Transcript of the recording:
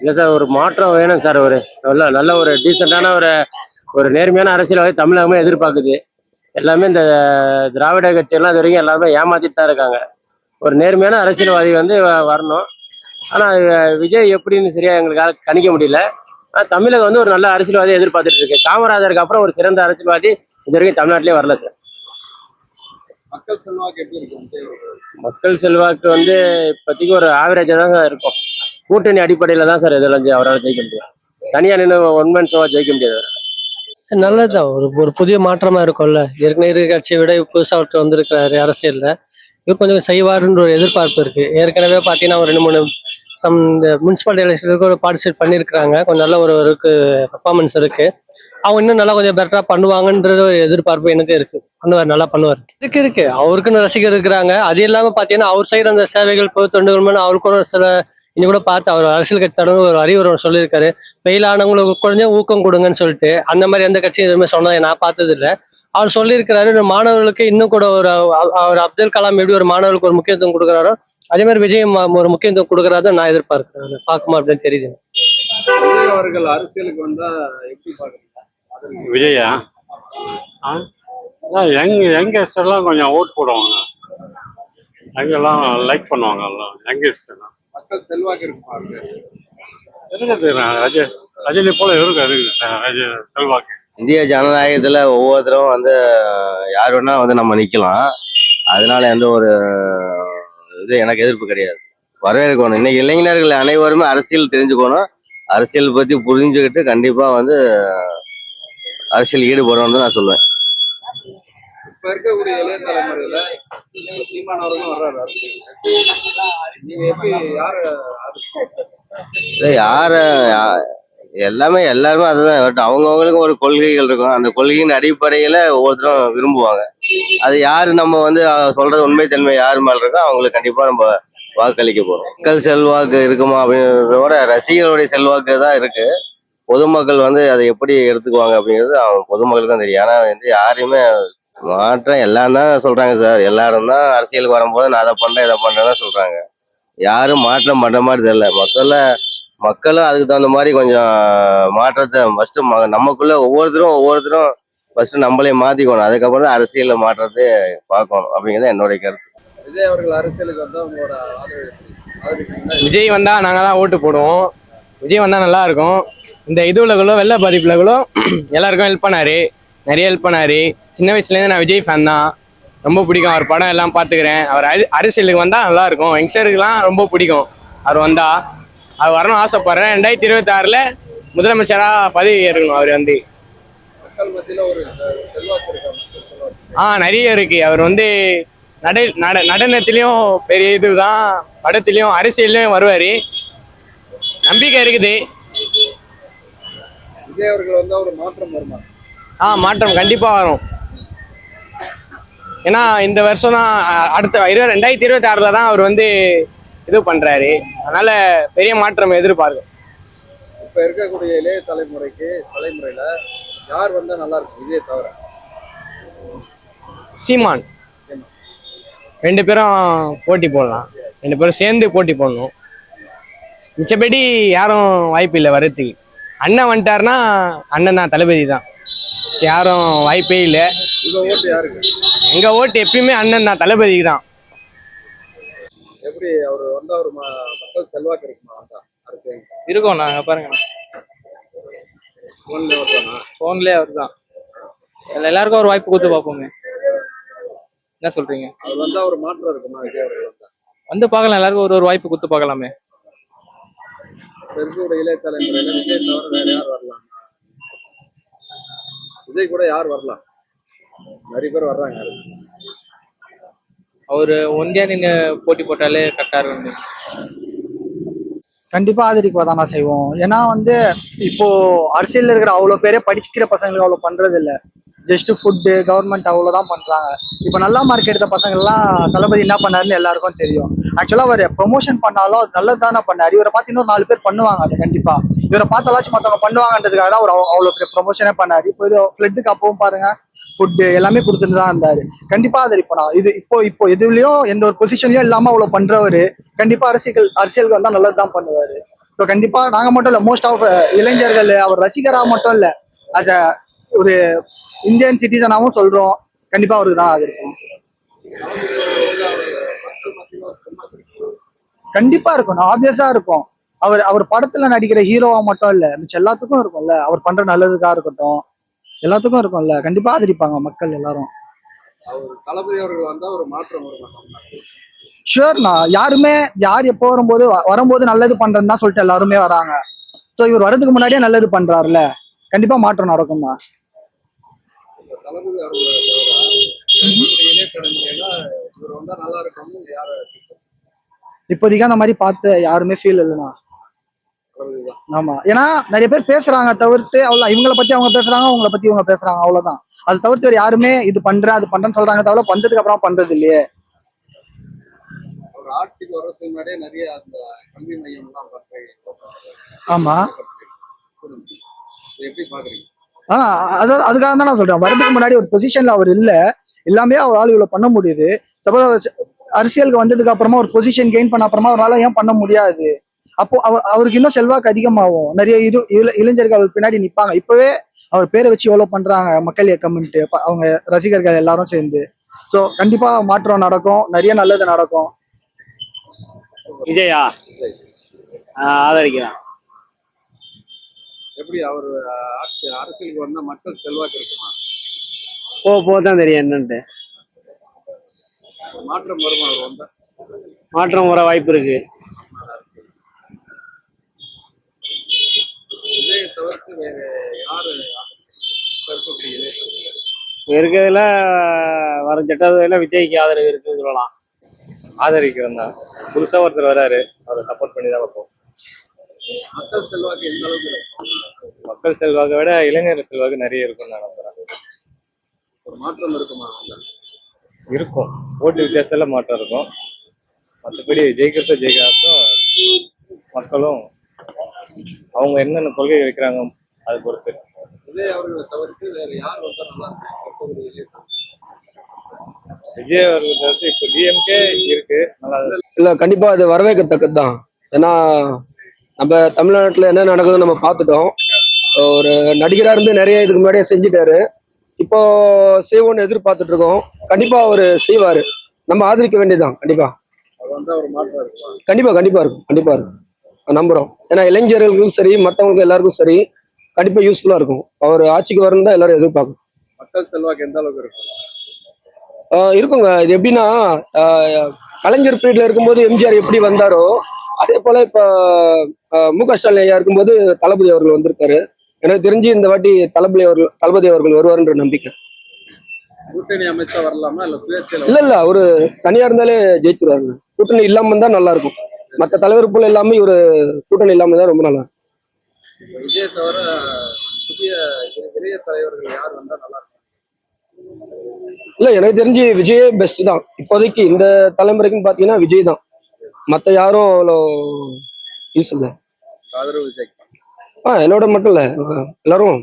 இல்லை சார் ஒரு மாற்றம் வேணும் சார் ஒரு நல்ல நல்ல ஒரு டீசெண்டான ஒரு ஒரு நேர்மையான அரசியல்வாதி தமிழகமே எதிர்பார்க்குது. எல்லாமே இந்த திராவிட கட்சியெல்லாம் இது வரைக்கும் எல்லாருமே ஏமாத்திட்டு தான் இருக்காங்க. ஒரு நேர்மையான அரசியல்வாதி வந்து வரணும். ஆனால் விஜய் எப்படின்னு சரியா எங்களுக்காக கணிக்க முடியல. ஆனால் தமிழகம் வந்து ஒரு நல்ல அரசியல்வாதியை எதிர்பார்த்துட்டு இருக்கு. காமராஜருக்கு அப்புறம் ஒரு சிறந்த அரசியல்வாதி இது வரைக்கும் தமிழ்நாட்டிலே வரல சார். மக்கள் செல்வாக்கு எப்படி இருக்கு? மக்கள் செல்வாக்கு வந்து இப்போதைக்கு ஒரு ஆவரேஜாக தான் சார் இருக்கும். கூட்டணி அடிப்படையில் தான் சார் இதெல்லாம் அவரால் ஜெயிக்க முடியும். தனியாக நின்று ஒன்மேன் ஷோவாக ஜெயிக்க முடியாது நல்லதுதான். ஒரு ஒரு புதிய மாற்றமா இருக்கும்ல. ஏற்கனவே இருக்கிற கட்சியை விட புதுசா ஒருத்தர் வந்திருக்கிறாரு அரசியல்ல. இவர் கொஞ்சம் செய்வாருன்ற ஒரு எதிர்பார்ப்பு இருக்கு. ஏற்கனவே பாத்தீங்கன்னா ஒரு ரெண்டு மூணு சம் இந்த முனிசிபாலிட்டி எலெக்ஷனுக்கு ஒரு பார்ட்டிசிபேட் பண்ணியிருக்கிறாங்க. கொஞ்சம் நல்ல ஒரு இருக்கு பர்ஃபார்மன்ஸ் இருக்கு. அவங்க இன்னும் நல்லா கொஞ்சம் பெட்டரா பண்ணுவாங்கன்றது ஒரு எதிர்பார்ப்பு எனக்கு இருக்கு. பண்ணுவார் நல்லா பண்ணுவார். இருக்கு இருக்கு. அவருக்குன்னு ரசிகர் இருக்கிறாங்க. அது இல்லாம பாத்தீங்கன்னா அவர் சைடு அந்த சேவைகள் பொது தொண்டுகள் அவருக்கும் ஒரு சில இன்னும் கூட பார்த்து அவர் அரசியல் கட்சி தலைவர் ஒரு அறிவுரை சொல்லியிருக்காரு. வெயிலானவங்களுக்கு கொஞ்சம் ஊக்கம் கொடுங்கன்னு சொல்லிட்டு அந்த மாதிரி எந்த கட்சியும் எதுவுமே சொன்னதை நான் பார்த்தது இல்ல அவர் சொல்லியிருக்கிறாரு மாணவர்களுக்கு இன்னும் கூட ஒரு அவர் அப்துல் கலாம் எப்படி ஒரு மாணவர்களுக்கு ஒரு முக்கியத்துவம் கொடுக்குறாரோ அதே மாதிரி விஜய் ஒரு முக்கியத்துவம் கொடுக்குறாரு நான் எதிர்பார்க்கிறேன். பார்க்குமா அப்படின்னு தெரியுது அவர்கள் அரசியலுக்கு வந்தா எப்படி பாக்குறீங்க விஜயா? ஆ? அதான் யங் யங்கஸ்ட் எல்லாம் கொஞ்சம் ஓட் போடுவாங்க. அங்கெல்லாம் லைக் பண்ணுவாங்க எல்லாம் யங்கஸ்ட் எல்லாம். மக்கள் செல்வாக்கு அவருக்கு? இருக்குது ரஜ ரஜினி போல இருக்கு இருக்குது ரஜ செல்வாக்கு. இந்திய ஜனநாயகத்துல ஒவ்வொருத்தரும் வந்து யார் வேணா வந்து நம்ம நிக்கலாம். அதனால எந்த ஒரு இது எனக்கு எதிர்ப்பு கிடையாது. வரவேற்கணும். இன்னைக்கு இளைஞர்கள் அனைவருமே அரசியல் தெரிஞ்சுக்கணும். அரசியல் பத்தி புரிஞ்சுக்கிட்டு கண்டிப்பா வந்து அரசியல் ஈடுபடணும்னு நான் சொல்லுவேன் இப்ப இருக்கக்கூடிய இளைய தலைமுறையில சீமான் அவர்களும் வர்றாரு. அரசியலுக்கு. நீங்க எப்படி யாரு இல்ல யார எல்லாமே எல்லாருமே அதுதான். வரட்டும் அவங்கவுங்களுக்கும் ஒரு கொள்கைகள் இருக்கும். அந்த கொள்கையின் அடிப்படையில ஒவ்வொருத்தரும் விரும்புவாங்க. அது யாரு நம்ம வந்து சொல்றது உண்மைத்தன்மை யார் மேல இருக்கோ அவங்களுக்கு கண்டிப்பா நம்ம வாக்களிக்க போறோம். மக்கள் செல்வாக்கு இருக்குமா அப்படின்றத விட ரசிகர்களுடைய செல்வாக்கு தான் இருக்கு. பொதுமக்கள் வந்து அதை எப்படி எடுத்துக்குவாங்க அப்படிங்கிறது அவங்க பொதுமக்களுக்கு தான் தெரியும். ஆனா வந்து யாரையுமே மாற்றம் எல்லாம் தான் சொல்றாங்க சார். எல்லாரும் தான் அரசியலுக்கு வரும்போது நான் அதை பண்றேன் இதை பண்றேன்னு தான் சொல்றாங்க. யாரும் மாற்றம் பண்ற மாதிரி தெரியல. முதல்ல மக்களும் அதுக்கு தகுந்த மாதிரி கொஞ்சம் மாற்றத்தை ஃபர்ஸ்ட் நமக்குள்ள ஒவ்வொருத்தரும் ஒவ்வொருத்தரும் ஃபர்ஸ்ட் நம்மளே மாத்திக்கணும். அதுக்கப்புறம் தான் அரசியல்ல மாற்றத்தை பார்க்கணும் அப்படிங்கிறது என்னுடைய கருத்து. விஜய் அவர்கள் அரசியலுக்கு வந்தா உங்களோட? விஜய் வந்தா நாங்க தான் ஓட்டு போடுவோம். விஜய் வந்தால் நல்லாயிருக்கும். இந்த இது உலகளோ வெள்ள பாதிப்புலகளோ எல்லாருக்கும் ஹெல்ப் பண்ணார். நிறைய ஹெல்ப் பண்ணார். சின்ன வயசுலேருந்து நான் விஜய் ஃபேன் தான். ரொம்ப பிடிக்கும். அவர் படம் எல்லாம் பார்த்துக்கிறேன். அவர் அரி- அரசியலுக்கு வந்தால் நல்லாயிருக்கும். யங்ஸ்டருக்குலாம் ரொம்ப பிடிக்கும். அவர் வந்தால் அவர் வரணும் ஆசைப்படுறேன். ரெண்டாயிரத்தி இருபத்தி முதலமைச்சராக பதவி ஏற்கணும் அவர் வந்து. ஆ நிறைய இருக்கு. அவர் வந்து நட நட நடனத்திலையும் பெரிய இதுதான். படத்துலையும் அரசியல்லையும் வருவார். நம்பிக்கை இருக்குது. விஜய் அவர்கள் வந்தா ஒரு மாற்றம் வருமா? ஆ மாற்றம் கண்டிப்பாக வரும். ஏன்னா இந்த வருஷம் தான் அடுத்த இருபது ரெண்டாயிரத்தி இருபத்தி ஆறில் தான் அவர் வந்து இது பண்ணுறாரு அதனால பெரிய மாற்றம் எதிர்பார்க்கும் இப்ப இருக்கக்கூடிய இளைய தலைமுறைக்கு தலைமுறையில யார் வந்தா நல்லா இருக்கும்? விஜய் தவிர. சீமான். ரெண்டு பேரும் போட்டி போடலாம். ரெண்டு பேரும் சேர்ந்து போட்டி போடணும். மிச்சபடி யாரும் வாய்ப்பு இல்லை வர்றதுக்கு அண்ணன் வந்துட்டாருன்னா அண்ணன் தான் தளபதி தான். யாரும் வாய்ப்பே இல்லை. ஓட்டு யாருக்கு? எங்க ஓட்டு எப்பயுமே அண்ணன் தான் தளபதிக்கு தான். எப்படி அவர் வந்தா ஒரு மக்கள் செல்வாக்கு இருக்குமா இருக்கோம் நாங்க பாருங்க போன்ல வருவானா ஃபோன்லேயே அவர் தான். எல்லாருக்கும் ஒரு வாய்ப்பு கொடுத்து பார்ப்போமே என்ன சொல்றீங்க? அவர் வந்தா ஒரு மாற்றம் இருக்குமா வந்து பார்க்கலாம் எல்லாருக்கும் ஒரு ஒரு வாய்ப்பு கொடுத்து பார்க்கலாமே. இருக்கக்கூடிய இளைய தலைமுறையில விஜய் தவிர வேற யார் வரலாம்? விஜய் கூட யார் வரலாம்? நிறைய பேர் வர்றாங்க. அவர் ஒன்றியா நின்று போட்டி போட்டாலே கரெக்டா இருக்கும். கண்டிப்பா ஆதரிக்க தான் நான் செய்வோம். ஏன்னா வந்து இப்போ அரசியல்ல இருக்கிற அவ்வளோ பேரே படிக்கிற பசங்களுக்கு அவ்வளோ பண்றது இல்ல ஜஸ்ட் ஃபுட்டு கவர்மெண்ட் அவ்வளோதான் பண்ணுறாங்க இப்போ நல்லா மார்க் எடுத்த பசங்கள்லாம் தளபதி என்ன பண்ணாருன்னு எல்லாருக்கும் தெரியும். ஆக்சுவலாக அவர் ப்ரொமோஷன் பண்ணாலும் அது நல்லது தானே பண்ணார். இவரை பார்த்து இன்னொரு நாலு பேர் பண்ணுவாங்க அது கண்டிப்பாக இவரை பார்த்தாலாச்சும் மற்றவங்க பண்ணுவாங்கன்றதுக்காக தான் அவர் அவ்வளோ பெரிய ப்ரொமோஷனே பண்ணார். இப்போ இது ஃப்ளட்டுக்கு அப்பவும் பாருங்கள் ஃபுட்டு எல்லாமே கொடுத்துட்டு தான் இருந்தார். கண்டிப்பாக கண்டிப்பா இப்போ நான். இது இப்போ இப்போ எதுலயும் எந்த ஒரு பொசிஷன்லையும் இல்லாமல் அவ்வளோ பண்றவரு கண்டிப்பாக அரசியல் அரசியலுக்கு வந்தா நல்லது தான் பண்ணுவார். ஸோ கண்டிப்பாக நாங்கள் மட்டும் இல்லை மோஸ்ட் ஆஃப் இளைஞர்கள் அவர் ரசிகராக மட்டும் இல்லை அஸ் ஒரு இந்தியன் சிட்டிசனாவும் சொல்றோம். கண்டிப்பா அவருக்கு தான் அது இருக்கும் கண்டிப்பா இருக்கும். ஆப்வியஸா இருக்கும். அவர் அவர் படத்துல நடிக்கிற ஹீரோவா மட்டும் இல்ல மிச்சம் எல்லாத்துக்கும் இருக்கும்ல. அவர் பண்ற நல்லதுக்கா இருக்கட்டும். எல்லாத்துக்கும் இருக்கும்ல. கண்டிப்பா ஆதரிப்பாங்க மக்கள் எல்லாரும். ஷுவர்ண்ணா யாருமே யார் எப்போ வரும்போது வரும்போது நல்லது பண்றேன்னு தான் சொல்லிட்டு எல்லாருமே வராங்க. ஸோ இவர் வரதுக்கு முன்னாடியே நல்லது பண்றாருல கண்டிப்பா மாற்றம் நடக்கும் தான் தளபதி அவர்களை தவிர தலைமுறையில இவர் வந்தா நல்லா இருக்கும்னு யார இப்போதைக்கு அந்த மாதிரி பார்த்து யாருமே ஃபீல் இல்லைண்ணா. ஆமா. ஏன்னா நிறைய பேர் பேசுறாங்க தவிர்த்து அவ்வளோ இவங்கள பத்தி அவங்க பேசுறாங்க அவங்கள பத்தி இவங்க பேசுறாங்க அவ்வளவுதான் அது தவிர்த்து வேற யாருமே இது பண்றேன் அது பண்றேன்னு சொல்றாங்க தவிர வந்ததுக்கு அப்புறம் பண்றது இல்லையே. ஆட்சிக்கு வர்றதுக்கு முன்னாடியே நிறைய அந்த கல்வி மையம் எல்லாம் ஆமா. எப்படி பாக்குறீங்க ஆனா அதாவது அதுக்காக தான் நான் சொல்றேன். வரதுக்கு முன்னாடி ஒரு பொசிஷன்ல அவர் இல்ல. எல்லாமே அவரால் இவ்வளவு பண்ண முடியுது. சப்போஸ் அரசியலுக்கு வந்ததுக்கு அப்புறமா ஒரு பொசிஷன் கெயின் பண்ண அப்புறமா அவரால் ஏன் பண்ண முடியாது? அப்போ அவர் அவருக்கு இன்னும் செல்வாக்கு அதிகமாகும். நிறைய இரு இள- இளைஞர்கள் அவர் பின்னாடி நிப்பாங்க. இப்பவே அவர் பேரை வச்சு எவ்வளவு பண்றாங்க? மக்கள் இயக்கம்ன்ட்டு அவங்க ரசிகர்கள் எல்லாரும் சேர்ந்து. ஸோ கண்டிப்பா மாற்றம் நடக்கும். நிறைய நல்லது நடக்கும். விஜயா ஆதரிக்கிறான். எப்படி அவர் ஆட்சி அரசியலுக்கு வந்தா மக்கள் செல்வாக்கு இருக்குமா? போக போக தான் தெரியும் என்னன்ட்டு. மாற்றம் வருமா அவர் வந்தா? மாற்றம் வர வாய்ப்பு இருக்கு. இதை தவிர்த்து வேற யாரு? இருக்கிறதுல வர சட்டத்தில் விஜய்க்கு ஆதரவு இருக்குன்னு சொல்லலாம். ஆதரிக்கிறோம் தான். புதுசா ஒருத்தர் வராரு. அவரை சப்போர்ட் பண்ணி தான் வைப்போம் மக்கள் செல்வாக்கு எந்த அளவுக்கு இருக்கும்? மக்கள் செல்வாக்கை விட இளைஞர் செல்வாக்கு நிறைய இருக்கும்னு நான் நம்புறேன். ஒரு மாற்றம் இருக்குமா? இருக்கும். ஓட்டு வித்தியாசத்துல மாற்றம் இருக்கும். மற்றபடி ஜெயிக்கிறத ஜெயிக்காதும் மக்களும் அவங்க என்னென்ன கொள்கை வைக்கிறாங்க அதை பொறுத்து. விஜய் அவர்களை தவிர்த்து வேற யார் நல்லா? விஜய் அவர்கள் தவிர்த்து இப்போ டிஎம்கே இருக்கு. நல்லா இல்ல கண்டிப்பா அது வரவேற்கத்தக்கது தான் ஏன்னா நம்ம தமிழ்நாட்டுல என்ன நடக்குதுன்னு நம்ம பார்த்துட்டோம். ஒரு நடிகரா இருந்து நிறைய இதுக்கு முன்னாடியே செஞ்சுட்டாரு. இப்போ செய்வோம்னு எதிர்பார்த்துட்டு இருக்கோம். கண்டிப்பா அவர் செய்வாரு. நம்ம ஆதரிக்க வேண்டியதுதான். கண்டிப்பா. கண்டிப்பா கண்டிப்பா இருக்கும். கண்டிப்பா இருக்கும். நம்புறோம். ஏன்னா இளைஞர்களுக்கும் சரி மற்றவங்களுக்கும் எல்லாருக்கும் சரி கண்டிப்பா யூஸ்ஃபுல்லா இருக்கும். அவர் ஆட்சிக்கு வரணும் தான் எல்லாரும் எதிர்பார்க்கும். மக்கள் செல்வாக்கு எந்த அளவுக்கு இருக்கும்? இருக்குங்க. இது எப்படின்னா கலைஞர் பீரியட்ல இருக்கும்போது எம்ஜிஆர் எப்படி வந்தாரோ அதே போல இப்ப மு க ஸ்டாலின் ஐயா இருக்கும்போது தளபதி அவர்கள் வந்திருக்காரு. எனக்கு தெரிஞ்சு இந்த வாட்டி தளபதி அவர்கள் தளபதி அவர்கள் வருவாருன்ற நம்பிக்கை. கூட்டணி அமைச்சா வரலாமா இல்ல இல்ல அவரு தனியா இருந்தாலே ஜெயிச்சிருவாருங்க. கூட்டணி இல்லாம இருந்தா நல்லா இருக்கும். மத்த தலைவர் போல இல்லாம இவரு கூட்டணி இல்லாம இருந்தா ரொம்ப நல்லா இருக்கும். இப்ப விஜய் தவிர புதிய இளைய- இளைய தலைவர்கள் யார் வந்தா நல்லா இருக்கும்? இல்ல எனக்கு தெரிஞ்சு விஜயே பெஸ்ட் தான். இப்போதைக்கு இந்த தலைமுறைக்குன்னு பாத்தீங்கன்னா விஜய் தான். மத்த யாரும் அவ்வளோ யூஸ் இல்லை. ஆதரவு ஆ என்னோட மட்டும் இல்ல. எல்லாரும்